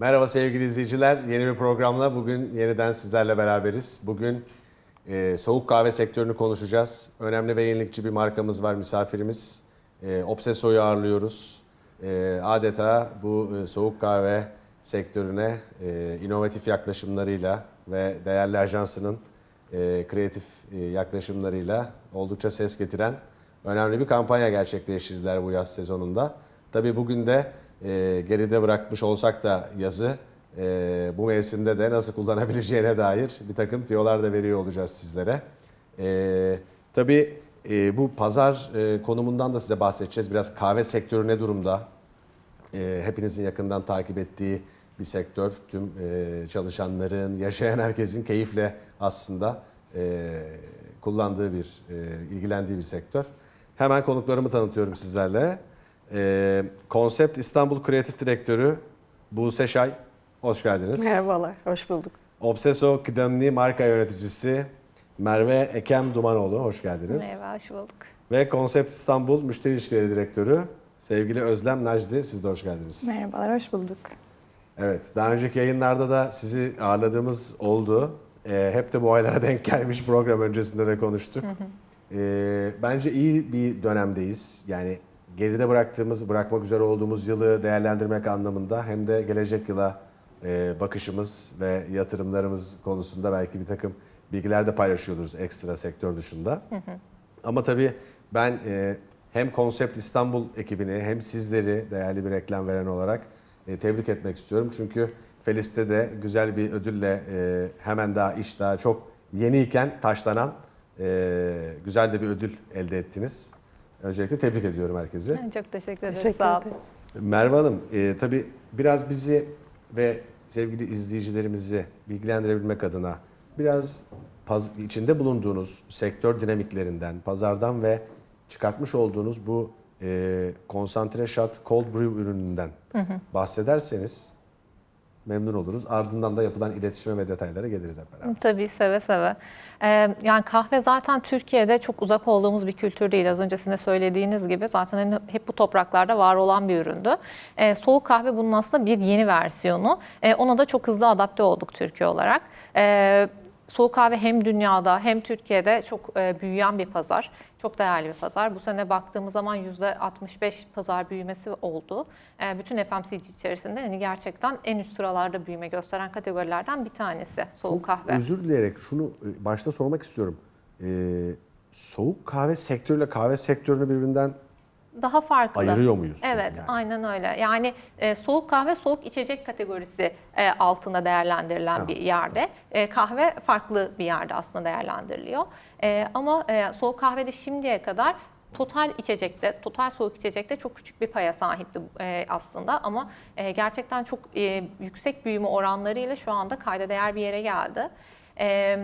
Merhaba sevgili izleyiciler. Yeni bir programla bugün yeniden sizlerle beraberiz. Bugün e, soğuk kahve sektörünü konuşacağız. Önemli ve yenilikçi bir markamız var misafirimiz. E, Obsesso'yu ağırlıyoruz. E, adeta bu e, soğuk kahve sektörüne e, inovatif yaklaşımlarıyla ve değerli ajansının e, kreatif e, yaklaşımlarıyla oldukça ses getiren önemli bir kampanya gerçekleştirdiler bu yaz sezonunda. Tabii bugün de e, geride bırakmış olsak da yazı e, bu mevsimde de nasıl kullanabileceğine dair bir takım tiyolar da veriyor olacağız sizlere. E, tabii e, bu pazar e, konumundan da size bahsedeceğiz. Biraz kahve sektörü ne durumda? E, hepinizin yakından takip ettiği bir sektör. Tüm e, çalışanların, yaşayan herkesin keyifle aslında e, kullandığı bir, e, ilgilendiği bir sektör. Hemen konuklarımı tanıtıyorum sizlerle. E, Konsept İstanbul Kreatif Direktörü Buse Şay, hoş geldiniz. Merhabalar, hoş bulduk. Obseso Kıdemli Marka Yöneticisi Merve Ekem Dumanoğlu, hoş geldiniz. Merhaba, hoş bulduk. Ve Konsept İstanbul Müşteri İlişkileri Direktörü sevgili Özlem Nacdi, siz de hoş geldiniz. Merhabalar, hoş bulduk. Evet, daha önceki yayınlarda da sizi ağırladığımız oldu. Ee, hep de bu aylara denk gelmiş program öncesinde de konuştuk. Ee, bence iyi bir dönemdeyiz. Yani geride bıraktığımız, bırakmak üzere olduğumuz yılı değerlendirmek anlamında hem de gelecek yıla e, bakışımız ve yatırımlarımız konusunda belki bir takım bilgiler de paylaşıyoruz ekstra sektör dışında. Ama tabii ben e, hem Konsept İstanbul ekibini hem sizleri değerli bir reklam veren olarak e, tebrik etmek istiyorum. Çünkü Felis'te de güzel bir ödülle e, hemen daha iş daha çok yeniyken taşlanan e, güzel de bir ödül elde ettiniz. Öncelikle tebrik ediyorum herkesi. Çok teşekkür ederiz. Teşekkür Sağ olun. Merve Hanım, e, tabii biraz bizi ve sevgili izleyicilerimizi bilgilendirebilmek adına biraz paz- içinde bulunduğunuz sektör dinamiklerinden, pazardan ve çıkartmış olduğunuz bu e, konsantre shot cold brew ürününden bahsederseniz memnun oluruz. Ardından da yapılan iletişime ve detaylara geliriz hep beraber. Tabii seve seve. Ee, yani kahve zaten Türkiye'de çok uzak olduğumuz bir kültür değil. Az önce sizin söylediğiniz gibi zaten hep bu topraklarda var olan bir üründü. Ee, soğuk kahve bunun aslında bir yeni versiyonu. Ee, ona da çok hızlı adapte olduk Türkiye olarak. Ee, Soğuk kahve hem dünyada hem Türkiye'de çok e, büyüyen bir pazar. Çok değerli bir pazar. Bu sene baktığımız zaman %65 pazar büyümesi oldu. E, bütün FMCG içerisinde hani gerçekten en üst sıralarda büyüme gösteren kategorilerden bir tanesi soğuk kahve. Özür dileyerek şunu e, başta sormak istiyorum. E, soğuk kahve sektörüyle kahve sektörünü birbirinden Daha farklı. ayırıyor muyuz? Evet, Yani? aynen öyle. Yani e, soğuk kahve soğuk içecek kategorisi e, altında değerlendirilen Ha. bir yerde. E, kahve farklı bir yerde aslında değerlendiriliyor. E, ama e, soğuk kahvede şimdiye kadar total içecekte, total soğuk içecekte çok küçük bir paya sahipti e, aslında ama e, gerçekten çok e, yüksek büyüme oranlarıyla şu anda kayda değer bir yere geldi. E,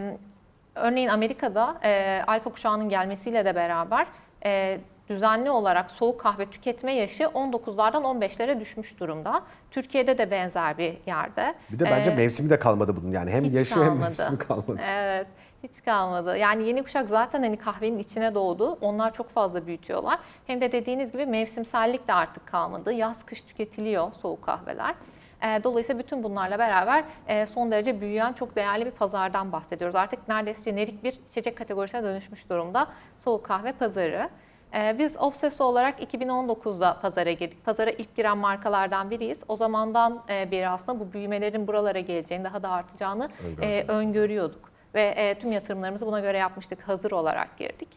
örneğin Amerika'da e, alfa kuşağının gelmesiyle de beraber e, düzenli olarak soğuk kahve tüketme yaşı 19'lardan 15'lere düşmüş durumda. Türkiye'de de benzer bir yerde. Bir de bence Ee, mevsimi de kalmadı bunun yani. Hem yaşı hem kalmadı. mevsimi kalmadı. Evet, hiç kalmadı. Yani yeni kuşak zaten hani kahvenin içine doğdu. Onlar çok fazla büyütüyorlar. Hem de dediğiniz gibi mevsimsellik de artık kalmadı. Yaz kış tüketiliyor soğuk kahveler. Ee, Dolayısıyla bütün bunlarla beraber e, son derece büyüyen çok değerli bir pazardan bahsediyoruz. Artık neredeyse jenerik bir içecek kategorisine dönüşmüş durumda soğuk kahve pazarı. Ee, Biz Obsesso olarak 2019'da pazara girdik. Pazara ilk giren markalardan biriyiz. O zamandan e, beri aslında bu büyümelerin buralara geleceğini, daha da artacağını e, öngörüyorduk. Ve e, tüm yatırımlarımızı buna göre yapmıştık, hazır olarak girdik.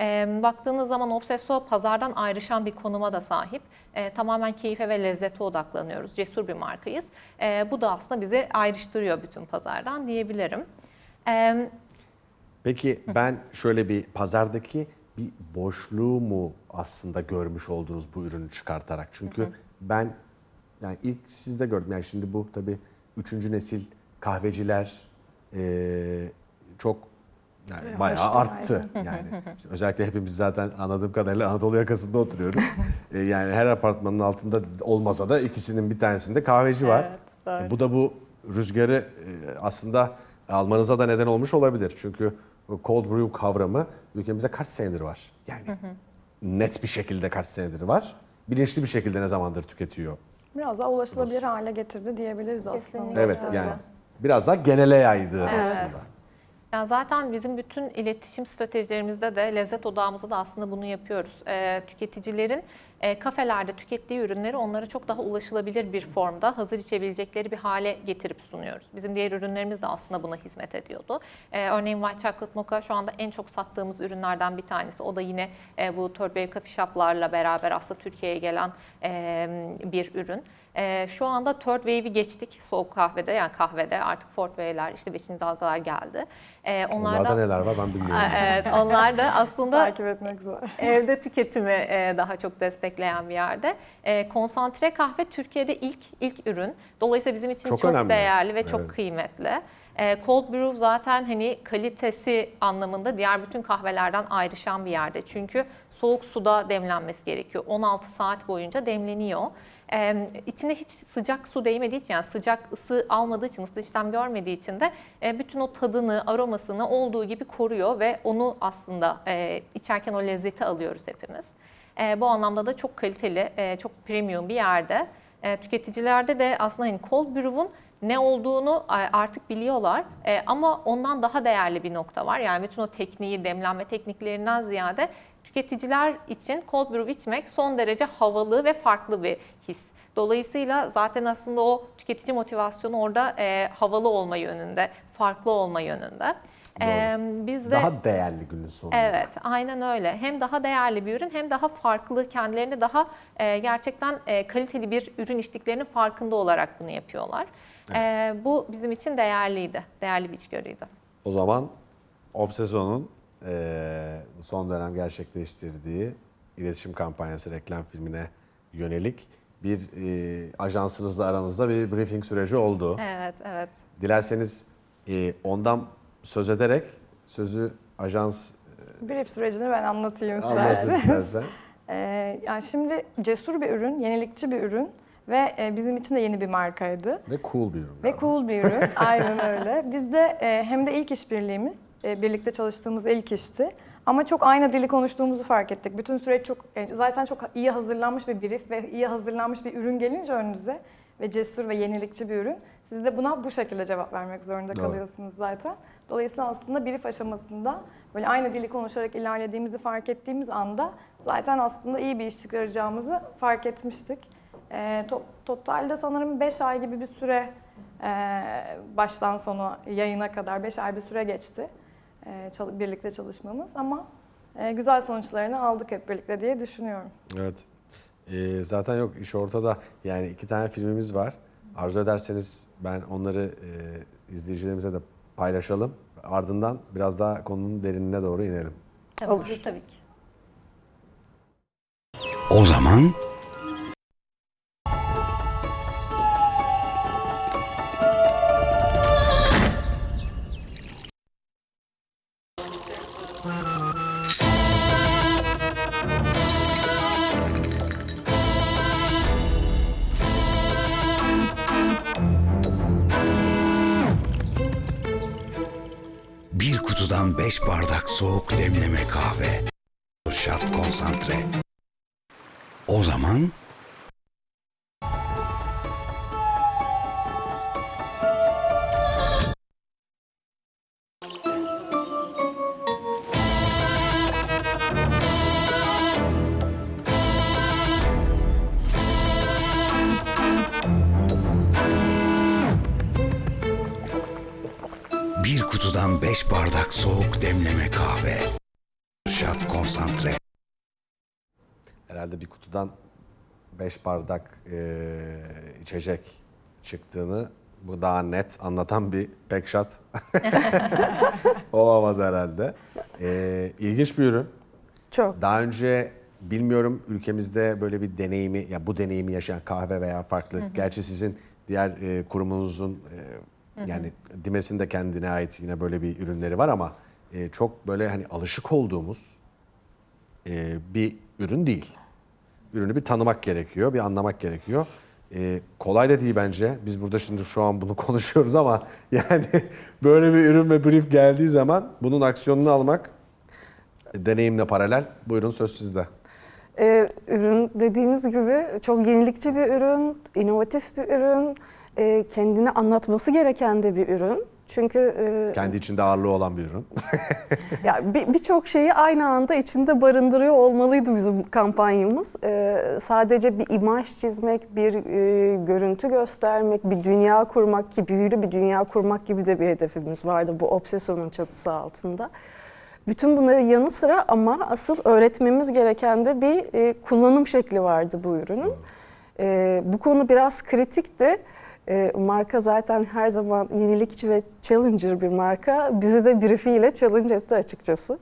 E, Baktığınız zaman Obsesso pazardan ayrışan bir konuma da sahip. E, Tamamen keyfe ve lezzete odaklanıyoruz. Cesur bir markayız. E, Bu da aslında bizi ayrıştırıyor bütün pazardan diyebilirim. E, Peki ben şöyle bir pazardaki bir boşluğu mu aslında görmüş oldunuz bu ürünü çıkartarak? Çünkü ben yani ilk sizde gördüm. Yani şimdi bu tabii üçüncü nesil kahveciler eee, çok yani Evet, bayağı arttı. Yani işte özellikle hepimiz zaten anladığım kadarıyla Anadolu yakasında oturuyoruz. Eee, yani her apartmanın altında olmasa da ikisinin bir tanesinde kahveci var. Evet, doğru. E, bu da bu rüzgarı e, aslında almanıza da neden olmuş olabilir. Çünkü cold brew kavramı ülkemizde kaç senedir var? Yani net bir şekilde kaç senedir var? Bilinçli bir şekilde ne zamandır tüketiyor Biraz daha ulaşılabilir hale getirdi diyebiliriz aslında. Kesinlikle. Evet yani biraz daha genele yaydı Evet. aslında. Yani zaten bizim bütün iletişim stratejilerimizde de lezzet odağımızda da aslında bunu yapıyoruz. Ee, tüketicilerin e, kafelerde tükettiği ürünleri onlara çok daha ulaşılabilir bir formda hazır içebilecekleri bir hale getirip sunuyoruz. Bizim diğer ürünlerimiz de aslında buna hizmet ediyordu. Ee, örneğin White Chocolate Mocha şu anda en çok sattığımız ürünlerden bir tanesi. O da yine e, bu Third Wave Coffee Shop'larla beraber aslında Türkiye'ye gelen e, bir ürün. E, şu anda Third Wave'i geçtik soğuk kahvede yani kahvede artık Fourth Wave'ler işte 5. dalgalar geldi. E, onlar Onlarda da neler var ben bilmiyorum. Evet, onlar da aslında Takip etmek zor. evde tüketimi e, daha çok destekleyen bir yerde. E, Konsantre kahve Türkiye'de ilk ilk ürün. Dolayısıyla bizim için Çok çok, önemli. değerli ve çok Evet. kıymetli. E, Cold brew zaten hani kalitesi anlamında diğer bütün kahvelerden ayrışan bir yerde. Çünkü soğuk suda demlenmesi gerekiyor. 16 saat boyunca demleniyor. E, içine hiç sıcak su değmediği için yani sıcak ısı almadığı için, ısı işlem görmediği için de e, bütün o tadını, aromasını olduğu gibi koruyor ve onu aslında e, içerken o lezzeti alıyoruz hepimiz. E, bu anlamda da çok kaliteli, e, çok premium bir yerde. E, tüketicilerde de aslında hani cold brew'un ne olduğunu artık biliyorlar E, ama ondan daha değerli bir nokta var. Yani bütün o tekniği, demlenme tekniklerinden ziyade tüketiciler için cold brew içmek son derece havalı ve farklı bir his. Dolayısıyla zaten aslında o tüketici motivasyonu orada e, havalı olma yönünde, farklı olma yönünde. E, biz de Daha değerli günün sonunda. Evet, aynen öyle. Hem daha değerli bir ürün hem daha farklı, kendilerini daha e, gerçekten e, kaliteli bir ürün içtiklerinin farkında olarak bunu yapıyorlar. E, bu bizim için değerliydi, değerli bir içgörüydü. O zaman Obsesso'nun eee, bu son dönem gerçekleştirdiği iletişim kampanyası reklam filmine yönelik bir eee, ajansınızla aranızda bir briefing süreci oldu. Evet, evet. Dilerseniz eee, ondan söz ederek sözü ajans Brief sürecini ben anlatayım anlatsın istersen. Ee, yani şimdi cesur bir ürün, yenilikçi bir ürün ve e, bizim için de yeni bir markaydı. Ve cool bir ürün. Ve galiba. cool bir ürün, aynen öyle. Biz de e, hem de ilk işbirliğimiz, e, birlikte çalıştığımız ilk işti. Ama çok aynı dili konuştuğumuzu fark ettik. Bütün süreç çok, e, zaten çok iyi hazırlanmış bir brief ve iyi hazırlanmış bir ürün gelince önünüze ve cesur ve yenilikçi bir ürün. Siz de buna bu şekilde cevap vermek zorunda Doğru. kalıyorsunuz zaten. Dolayısıyla aslında brief aşamasında böyle aynı dili konuşarak ilerlediğimizi fark ettiğimiz anda zaten aslında iyi bir iş çıkaracağımızı fark etmiştik. E, to- totalde sanırım 5 ay gibi bir süre e, baştan sona yayına kadar 5 ay bir süre geçti e, çal- birlikte çalışmamız ama e, güzel sonuçlarını aldık hep birlikte diye düşünüyorum. Evet. Eee, zaten yok iş ortada. Yani iki tane filmimiz var. Arzu ederseniz ben onları eee, izleyicilerimize de paylaşalım. Ardından biraz daha konunun derinine doğru inelim. Tabii, Olur. Tabii ki. O zaman 5 bardak eee, içecek çıktığını bu daha net anlatan bir backshot olamaz herhalde. Eee ilginç bir ürün. Çok. Daha önce bilmiyorum ülkemizde böyle bir deneyimi, ya bu deneyimi yaşayan kahve veya farklı. Gerçi sizin diğer e, kurumunuzun e, yani Dimes'in de kendine ait yine böyle bir ürünleri var ama e, çok böyle hani alışık olduğumuz e, bir ürün değil. Ürünü bir tanımak gerekiyor, bir anlamak gerekiyor. E, kolay da değil bence. Biz burada şimdi şu an bunu konuşuyoruz ama yani böyle bir ürün ve brief geldiği zaman bunun aksiyonunu almak deneyimle paralel. Buyurun söz sizde. Ee, ürün dediğiniz gibi çok yenilikçi bir ürün, inovatif bir ürün, e, kendini anlatması gereken de bir ürün. Çünkü e, Kendi içinde ağırlığı olan bir ürün. ya bir- birçok şeyi aynı anda içinde barındırıyor olmalıydı bizim kampanyamız. Ee, sadece bir imaj çizmek, bir e, görüntü göstermek, bir dünya kurmak ki büyülü bir dünya kurmak gibi de bir hedefimiz vardı bu obsesyonun çatısı altında. Bütün bunların yanı sıra ama asıl öğretmemiz gereken de bir e, kullanım şekli vardı bu ürünün. E, bu konu biraz kritikti. E, marka zaten her zaman yenilikçi ve challenger bir marka. Bizi de briefiyle challenge etti açıkçası.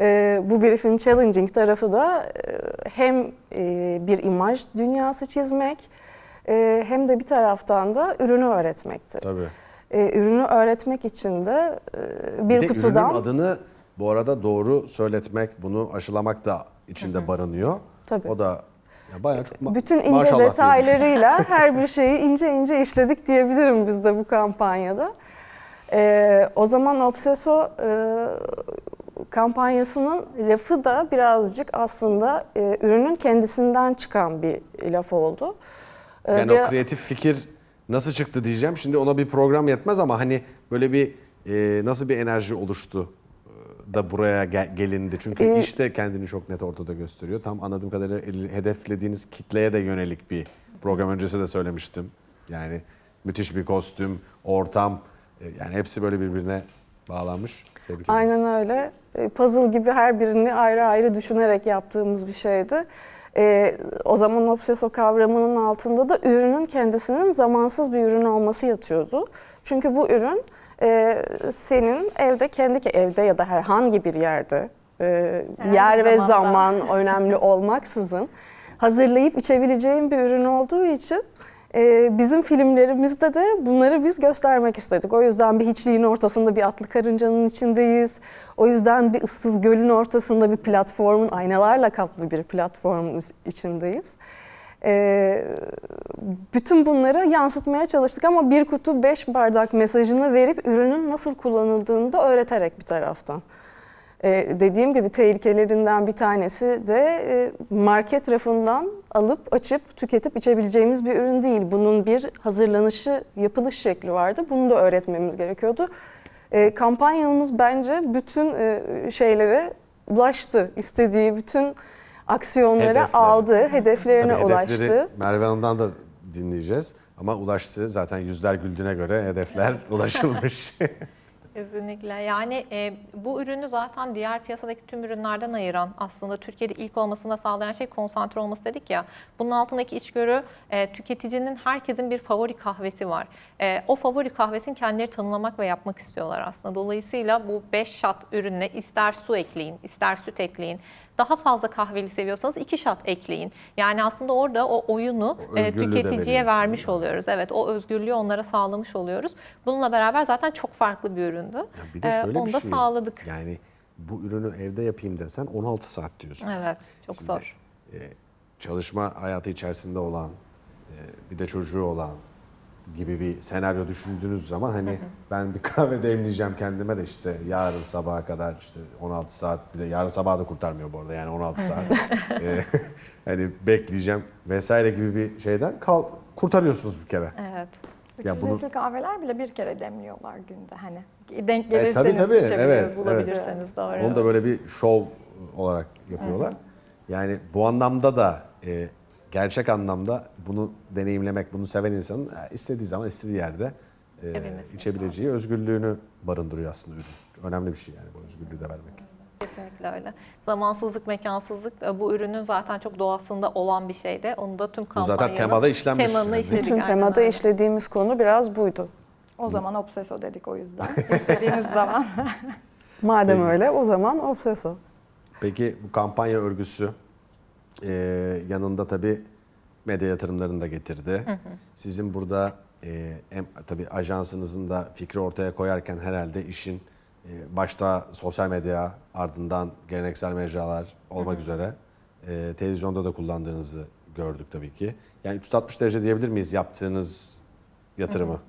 E, bu briefin challenging tarafı da e, hem e, bir imaj dünyası çizmek e, hem de bir taraftan da ürünü öğretmekti. Tabii. E, ürünü öğretmek için de e, bir, Bir, de kutudan ürünün adını bu arada doğru söyletmek, bunu aşılamak da içinde barınıyor. Tabii. O da ya bayağı çok ma- bütün ince maşallah detaylarıyla her bir şeyi ince ince işledik diyebilirim biz de bu kampanyada. Ee, o zaman Obseso e, kampanyasının lafı da birazcık aslında e, ürünün kendisinden çıkan bir laf oldu. Ee, Yani biraz- o kreatif fikir nasıl çıktı diyeceğim. Şimdi ona bir program yetmez ama hani böyle bir e, nasıl bir enerji oluştu da buraya gel- gelindi. Çünkü Ee, iş de kendini çok net ortada gösteriyor. Tam anladığım kadarıyla hedeflediğiniz kitleye de yönelik bir program öncesi de söylemiştim. Yani müthiş bir kostüm, ortam e, yani hepsi böyle birbirine bağlanmış. Tebrik. Aynen öyle. E, Puzzle gibi her birini ayrı ayrı düşünerek yaptığımız bir şeydi. E, o zaman obseso kavramının altında da ürünün kendisinin zamansız bir ürün olması yatıyordu. Çünkü bu ürün e, senin evde kendi evde ya da herhangi bir yerde e, Herhangi yer ve zamanda. zaman önemli olmaksızın hazırlayıp içebileceğin bir ürün olduğu için e, bizim filmlerimizde de bunları biz göstermek istedik. O yüzden bir hiçliğin ortasında bir atlı karıncanın içindeyiz. O yüzden bir ıssız gölün ortasında bir platformun, aynalarla kaplı bir platformun içindeyiz. E, bütün bunları yansıtmaya çalıştık ama bir kutu beş bardak mesajını verip ürünün nasıl kullanıldığını da öğreterek bir taraftan. Ee, dediğim gibi tehlikelerinden bir tanesi de e, market rafından alıp açıp tüketip içebileceğimiz bir ürün değil. Bunun bir hazırlanışı, yapılış şekli vardı. Bunu da öğretmemiz gerekiyordu. Ee, kampanyamız bence bütün e, şeylere ulaştı. İstediği bütün aksiyonlara Hedefleri. aldı, hedeflerine Tabii ulaştı. hedefleri Merve Hanım'dan da dinleyeceğiz. Ama ulaştı zaten yüzler güldüğüne göre hedefler ulaşılmış. Kesinlikle. Yani e, bu ürünü zaten diğer piyasadaki tüm ürünlerden ayıran aslında Türkiye'de ilk olmasını da sağlayan şey konsantre olması dedik ya. Bunun altındaki içgörü e, tüketicinin herkesin bir favori kahvesi var. E, o favori kahvesini kendileri tanımlamak ve yapmak istiyorlar aslında. Dolayısıyla bu 5 shot ürününe ister su ekleyin, ister süt ekleyin. Daha fazla kahveli seviyorsanız 2 shot ekleyin. Yani aslında orada o oyunu O e, tüketiciye vermiş oluyoruz. Evet o özgürlüğü onlara sağlamış oluyoruz. Bununla beraber zaten çok farklı bir üründü. Ya bir de Ee, şöyle onu bir da şey. sağladık. Yani bu ürünü evde yapayım desen 16 saat diyorsun. Evet çok Şimdi, zor. e, çalışma hayatı içerisinde olan, e, bir de çocuğu olan gibi bir senaryo düşündüğünüz zaman hani ben bir kahve demleyeceğim kendime de işte yarın sabaha kadar işte 16 saat bir de yarın sabah da kurtarmıyor bu arada yani 16 saat. E, hani bekleyeceğim vesaire gibi bir şeyden kal kurtarıyorsunuz bir kere. Evet. Ya Üçüncü bunu- nesil kahveler bile bir kere demliyorlar günde hani. Denk E, gelirseniz tabii, tabii, içebiliyoruz, evet, bulabilirseniz doğru. Onu da böyle bir şov olarak yapıyorlar. Yani bu anlamda da e, gerçek anlamda bunu deneyimlemek, bunu seven insanın e, istediği zaman istediği yerde e, içebileceği özgürlüğünü barındırıyor aslında ürün. Önemli bir şey yani bu özgürlüğü de vermek. Kesinlikle öyle. Zamansızlık, mekansızlık e, bu ürünün zaten çok doğasında olan bir şeydi. Onu da tüm kampanyanın zaten temada işlenmiş. temanını yani. işledik. Bütün aynen temada öyle. işlediğimiz konu biraz buydu. O zaman obseso dedik o yüzden. Dediğiniz zaman. Madem Peki. öyle o zaman obseso. Peki bu kampanya örgüsü e, yanında tabii medya yatırımlarını da getirdi. Sizin burada e, em, tabii ajansınızın da fikri ortaya koyarken herhalde işin e, başta sosyal medya ardından geleneksel mecralar olmak üzere e, televizyonda da kullandığınızı gördük tabii ki. Yani 360 derece diyebilir miyiz yaptığınız yatırımı?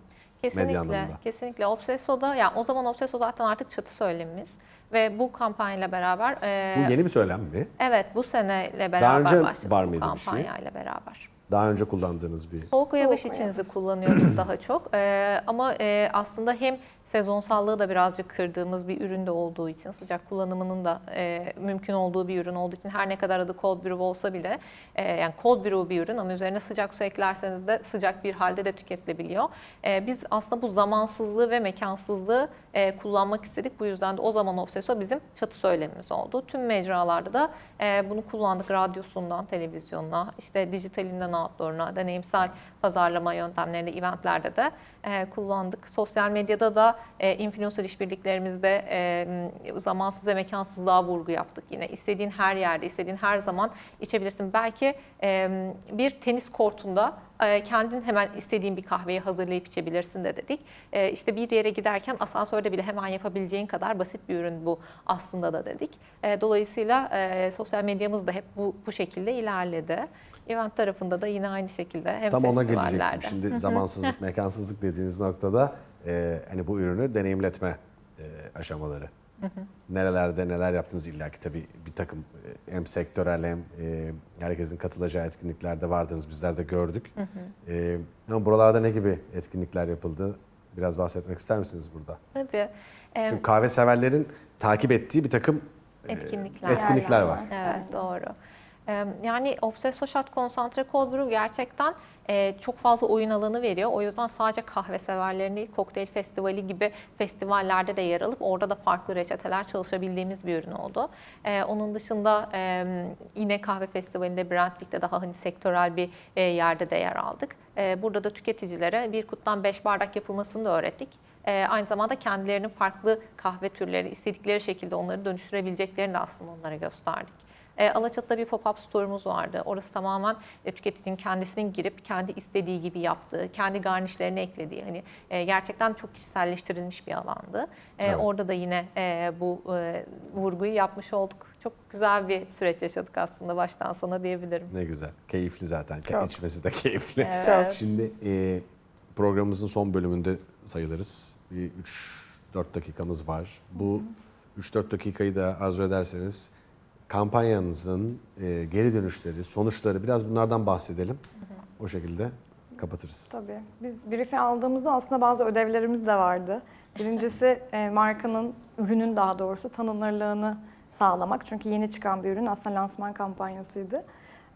medya Kesinlikle, anlamında. kesinlikle. Obsesso'da, yani o zaman Obsesso zaten artık çatı söylemimiz ve bu kampanyayla beraber, e, Bu yeni bir söylem mi? evet bu seneyle beraber önce başladık var bu mıydı bir şey? kampanyayla beraber. Daha önce kullandığınız bir Soğuk ve içinizi kullanıyoruz daha çok. Ee, ama e, aslında hem sezonsallığı da birazcık kırdığımız bir ürün de olduğu için, sıcak kullanımının da e, mümkün olduğu bir ürün olduğu için her ne kadar adı cold brew olsa bile, e, yani cold brew bir ürün ama üzerine sıcak su eklerseniz de sıcak bir halde de tüketilebiliyor. E, biz aslında bu zamansızlığı ve mekansızlığı e, kullanmak istedik. Bu yüzden de o zaman Obsesso bizim çatı söylemimiz oldu. Tüm mecralarda da e, bunu kullandık. Radyosundan televizyonuna, işte dijitalinden outdoor'una, deneyimsel pazarlama yöntemlerinde, eventlerde de e, kullandık. Sosyal medyada da e, influencer işbirliklerimizde e, zamansız ve mekansızlığa vurgu yaptık. Yine istediğin her yerde, istediğin her zaman içebilirsin. Belki bir tenis kortunda kendin hemen istediğin bir kahveyi hazırlayıp içebilirsin de dedik. İşte bir yere giderken asansörde bile hemen yapabileceğin kadar basit bir ürün bu aslında da dedik. Dolayısıyla sosyal medyamız da hep bu, bu şekilde ilerledi. Event tarafında da yine aynı şekilde hem Tam ona festivallerde. gelecektim. Şimdi zamansızlık, mekansızlık dediğiniz noktada e, hani bu ürünü deneyimletme e, aşamaları. Nerelerde neler yaptınız illa ki tabii bir takım e, hem sektörel hem e, herkesin katılacağı etkinliklerde vardınız. Bizler de gördük. E, ama buralarda ne gibi etkinlikler yapıldı? Biraz bahsetmek ister misiniz burada? Tabii. E, Çünkü kahve severlerin takip ettiği bir takım e, Etkinlikler. etkinlikler var. Evet doğru. Yani Obsesso Shot Concentre Cold Brew gerçekten e, çok fazla oyun alanı veriyor. O yüzden sadece kahve severlerin değil, kokteyl festivali gibi festivallerde de yer alıp orada da farklı reçeteler çalışabildiğimiz bir ürün oldu. Ee, Onun dışında e, yine kahve festivalinde Brentwick'te daha hani sektörel bir e, yerde de yer aldık. E, Burada da tüketicilere bir kuttan 5 bardak yapılmasını da öğrettik. E, aynı zamanda kendilerinin farklı kahve türleri istedikleri şekilde onları dönüştürebileceklerini de aslında onlara gösterdik. E, Alaçatı'da bir pop-up store'umuz vardı. Orası tamamen e, tüketicinin kendisinin girip kendi istediği gibi yaptığı, kendi garnişlerini eklediği hani e, gerçekten çok kişiselleştirilmiş bir alandı. E, Evet. Orada da yine e, bu e, vurguyu yapmış olduk. Çok güzel bir süreç yaşadık aslında baştan sona diyebilirim. Ne güzel. Keyifli zaten. Çok. İçmesi de keyifli. Evet. Şimdi e, programımızın son bölümünde sayılırız. Bir 3-4 dakikamız var. Bu 3-4 dakikayı da arzu ederseniz kampanyanızın e, geri dönüşleri, sonuçları biraz bunlardan bahsedelim. O şekilde kapatırız. Tabii. Biz brief'i aldığımızda aslında bazı ödevlerimiz de vardı. Birincisi e, markanın, ürünün daha doğrusu tanınırlığını sağlamak. Çünkü yeni çıkan bir ürün aslında lansman kampanyasıydı.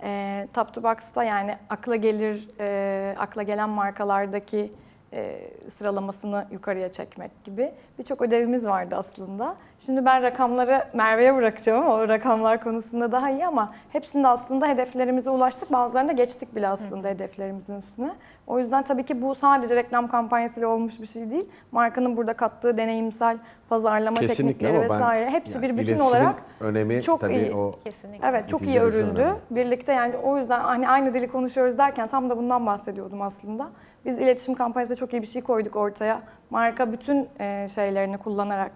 E, Top to Box'ta yani akla gelir, e, akla gelen markalardaki e, sıralamasını yukarıya çekmek gibi birçok ödevimiz vardı aslında. Şimdi ben rakamları Merve'ye bırakacağım ama o rakamlar konusunda daha iyi ama hepsinde aslında hedeflerimize ulaştık. Bazılarında geçtik bile aslında hedeflerimizin üstüne. O yüzden tabii ki bu sadece reklam kampanyasıyla olmuş bir şey değil. Markanın burada kattığı deneyimsel pazarlama Kesinlikle teknikleri ben vesaire hepsi yani bir bütün olarak önemi çok tabii iyi. o Kesinlikle. Evet çok iyi örüldü. önemli. Birlikte yani o yüzden hani aynı dili konuşuyoruz derken tam da bundan bahsediyordum aslında. Biz iletişim kampanyasında çok iyi bir şey koyduk ortaya. Marka bütün e, şeylerini kullanarak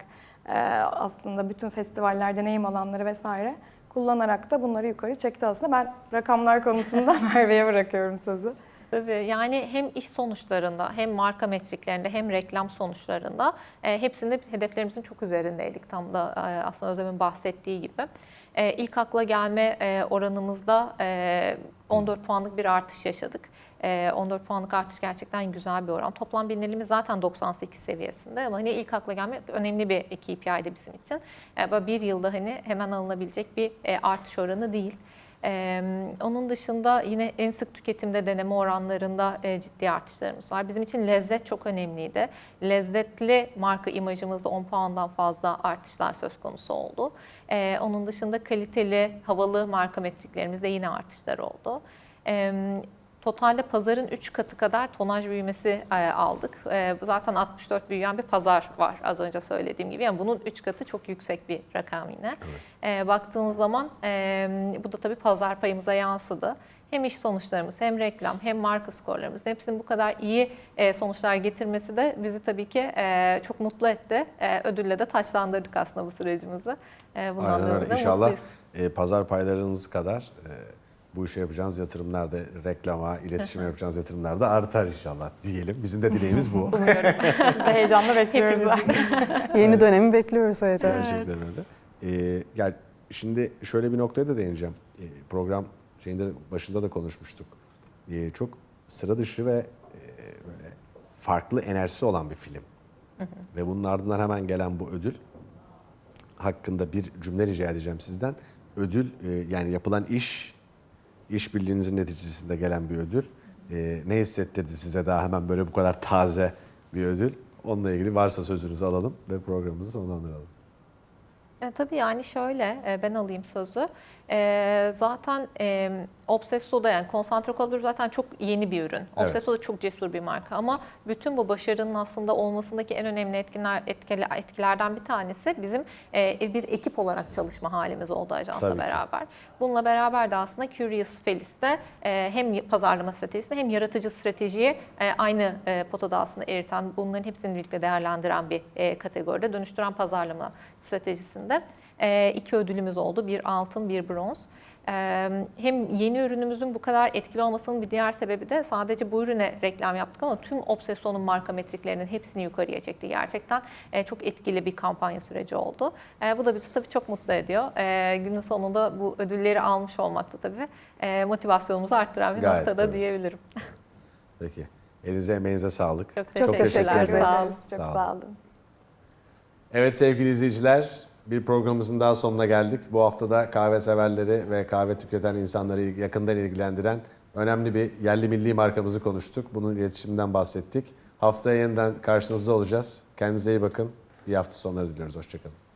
e, aslında bütün festivaller, deneyim alanları vesaire kullanarak da bunları yukarı çekti aslında. Ben rakamlar konusunda Merve'ye bırakıyorum sözü. Tabii yani hem iş sonuçlarında hem marka metriklerinde hem reklam sonuçlarında e, hepsinde hedeflerimizin çok üzerindeydik tam da e, aslında Özlem'in bahsettiği gibi. E, ilk akla gelme e, oranımızda e, 14 puanlık bir artış yaşadık. E, 14 puanlık artış gerçekten güzel bir oran. Toplam bilinirliğimiz zaten 98 seviyesinde ama hani ilk akla gelme önemli bir KPI'di bizim için. E, böyle bir yılda hani hemen alınabilecek bir e, artış oranı değil. Ee, onun dışında yine en sık tüketimde deneme oranlarında e, ciddi artışlarımız var. Bizim için lezzet çok önemliydi. Lezzetli marka imajımızda 10 puandan fazla artışlar söz konusu oldu. Ee, onun dışında kaliteli, havalı marka metriklerimizde yine artışlar oldu. Ee, Totalde pazarın 3 katı kadar tonaj büyümesi e, aldık. E, zaten 64 büyüyen bir pazar var az önce söylediğim gibi. Yani bunun 3 katı çok yüksek bir rakam yine. E, baktığımız zaman bu da tabii pazar payımıza yansıdı. Hem iş sonuçlarımız hem reklam hem marka skorlarımız hepsinin bu kadar iyi sonuçlar getirmesi de bizi tabii ki çok mutlu etti. Ödülle de taçlandırdık aslında bu sürecimizi. Bundan Aynen öyle. İnşallah mutluyuz. pazar paylarınız kadar bu işe yapacağınız yatırımlar da reklama, iletişime yapacağınız yatırımlar da artar inşallah diyelim. Bizim de dileğimiz bu. Biz de heyecanla bekliyoruz. Yeni dönemi bekliyoruz heyecanla. Gerçekten öyle. Ee, yani şimdi şöyle bir noktaya da değineceğim. Ee, program şeyinde başında da konuşmuştuk. Ee, çok sıra dışı ve e, böyle farklı enerjisi olan bir film. Ve bunun ardından hemen gelen bu ödül hakkında bir cümle rica edeceğim sizden. Ödül e, yani yapılan iş, iş birliğinizin neticesinde gelen bir ödül. E, ne hissettirdi size daha hemen böyle bu kadar taze bir ödül? Onunla ilgili varsa sözünüzü alalım ve programımızı sonlandıralım. E, tabii yani şöyle e, ben alayım sözü. E, zaten e, Obsesso'da yani konsantre kolabor zaten çok yeni bir ürün. Evet. Obsesso da çok cesur bir marka ama bütün bu başarının aslında olmasındaki en önemli etkiler, etkiler etkilerden bir tanesi bizim e, bir ekip olarak çalışma halimiz oldu ajansla Tabii ki. beraber. Bununla beraber de aslında Curious Felis'te e, hem pazarlama stratejisini hem yaratıcı stratejiyi e, aynı e, potada aslında eriten, bunların hepsini birlikte değerlendiren bir e, kategoride dönüştüren pazarlama stratejisinde iki ödülümüz oldu. Bir altın, bir bronz. E, hem yeni ürünümüzün bu kadar etkili olmasının bir diğer sebebi de sadece bu ürüne reklam yaptık ama tüm Obsesso'nun marka metriklerinin hepsini yukarıya çekti. Gerçekten e, çok etkili bir kampanya süreci oldu. E, bu da bizi tabii çok mutlu ediyor. E, günün sonunda bu ödülleri almış olmak da tabii motivasyonumuzu arttıran bir Gayet noktada tabii. diyebilirim. Peki. Elinize emeğinize sağlık. Çok Çok teşekkür ederiz. Sağ olun. Çok Sağ olun. sağ olun. Evet sevgili izleyiciler, bir programımızın daha sonuna geldik. Bu hafta da kahve severleri ve kahve tüketen insanları yakından ilgilendiren önemli bir yerli milli markamızı konuştuk. Bunun iletişiminden bahsettik. Haftaya yeniden karşınızda olacağız. Kendinize iyi bakın. İyi hafta sonları diliyoruz. Hoşçakalın.